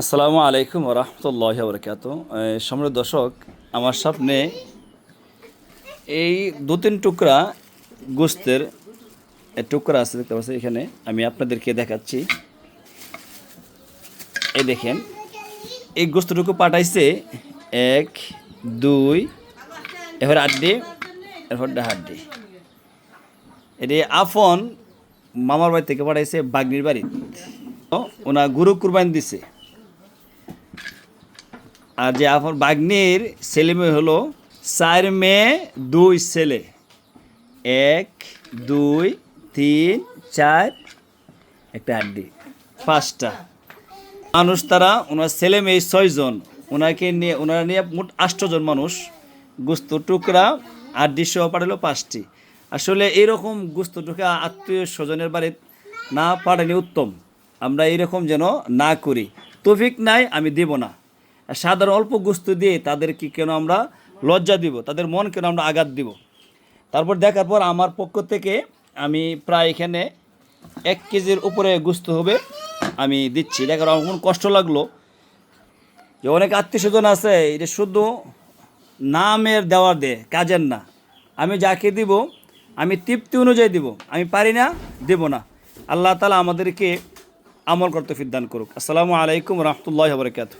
আসসালামু আলাইকুম রহমতুল্লাহ বরকাত সম্রাট দর্শক, আমার সামনে এই দু তিন টুকরা গোস্তের টুকরা আছে দেখতে পাচ্ছেন এখানে, আমি আপনাদেরকে দেখাচ্ছি। এই দেখেন, এই গোস্তটুকু পাঠাইছে এক, দুই এবার আড্ডি এরপর হাড্ডি। এটি আফন মামার বাড়ি থেকে পাঠাইছে বাগনির বাড়ি ওনা গুরু কুরবান দিছে। আর যে আপন বাগ্নির ছেলে মেয়ে হলো চার মেয়ে, দুই ছেলে। এক, দুই, তিন, চার, একটা হাড্ডি পাঁচটা। মানুষ তারা, ওনার ছেলে মেয়ে ছয়জন। ওনাকে নিয়ে, ওনারা নিয়ে মোট আষ্টজন মানুষ। গুস্ত টুকরা আড্ডি সহ পাঠালো পাঁচটি। আসলে এইরকম গুস্ত টুকরা আত্মীয় স্বজনের বাড়ি না পাঠানি উত্তম। আমরা এইরকম যেন না করি। তফিক নাই, আমি দেব না। সাধারণ অল্প গুস্ত দিয়ে তাদেরকে কেন আমরা লজ্জা দিব? তাদের মন কেন আমরা আঘাত দিব? তারপর দেখার পর আমার পক্ষ থেকে আমি প্রায় এখানে এক কেজির উপরে গুস্ত হবে আমি দিচ্ছি। দেখার আমার কষ্ট লাগল। যে অনেক আত্মীয় স্বজন আছে, এটা শুধু নামের দেওয়ার দে, কাজের না। আমি যাকে দিব, আমি তৃপ্তি অনুযায়ী দিব, আমি পারি না, দেব না। আল্লাহ তালা আমাদেরকে আমল করতে ফিদান করুক। আসসালামু আলাইকুম রহমতুল্লাহ বরকাত